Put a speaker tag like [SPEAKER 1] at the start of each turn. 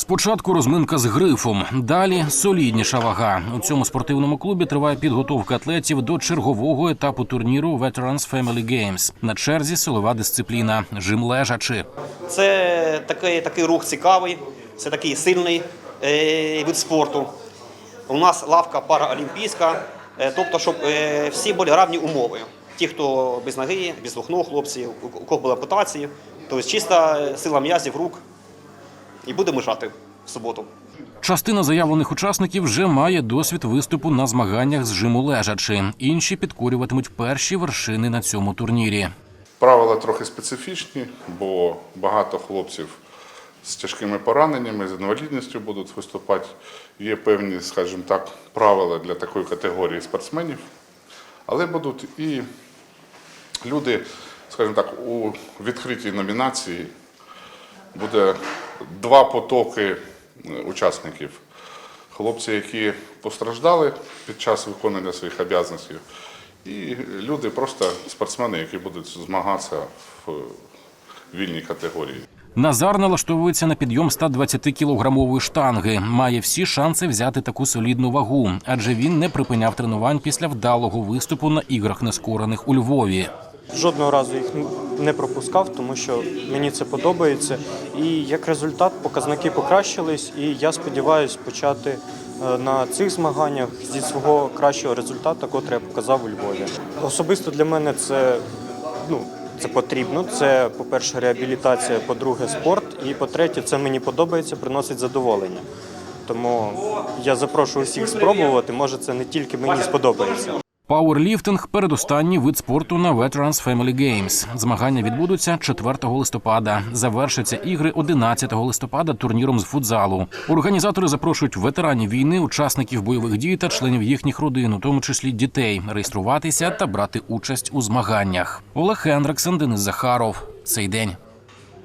[SPEAKER 1] Спочатку розминка з грифом, далі солідніша вага. У цьому спортивному клубі триває підготовка атлетів до чергового етапу турніру Veterans Family Games. На черзі силова дисципліна жим лежачи.
[SPEAKER 2] Це такий, такий рух цікавий, це такий сильний е, вид спорту. У нас лавка параолімпійська, е, тобто, щоб е, всі були равні умови. Ті, хто без ноги, без двох ног, хлопці, у кого були ампутації, тобто чиста сила м'язів, рук. І будемо жати в суботу.
[SPEAKER 1] Частина заявлених учасників вже має досвід виступу на змаганнях з жиму лежачи. Інші підкорюватимуть перші вершини на цьому турнірі.
[SPEAKER 3] Правила трохи специфічні, бо багато хлопців з тяжкими пораненнями, з інвалідністю будуть виступати. Є певні, скажімо так, правила для такої категорії спортсменів. Але будуть і люди, скажімо так, у відкритій номінації буде два потоки е, учасників. Хлопці, які постраждали під час виконання своїх обов'язків, і люди, просто спортсмени, які будуть змагатися в вільній категорії.
[SPEAKER 1] Назар налаштовується на підйом 120 кілограмової штанги. Має всі шанси взяти таку солідну вагу, адже він не припиняв тренувань після вдалого виступу на іграх нескорених у Львові.
[SPEAKER 4] Жодного разу їх не пропускав, тому що мені це подобається. І як результат показники покращились, і я сподіваюся почати е, на цих змаганнях зі свого кращого результату, котрий я показав у Львові. Особисто для мене це ну. Це потрібно. Це, по-перше, реабілітація, по-друге, спорт. І по-третє, це мені подобається, приносить задоволення. Тому я запрошую всіх спробувати. Може, це не тільки мені сподобається.
[SPEAKER 1] Пауерліфтинг – передостанній вид спорту на Veterans Family Games. Змагання відбудуться 4 листопада. Завершаться ігри 11 листопада турніром з футзалу. Організатори запрошують ветеранів війни, учасників бойових дій та членів їхніх родин, у тому числі дітей, реєструватися та брати участь у змаганнях. Олег Хендриксен, Денис Захаров. Цей день.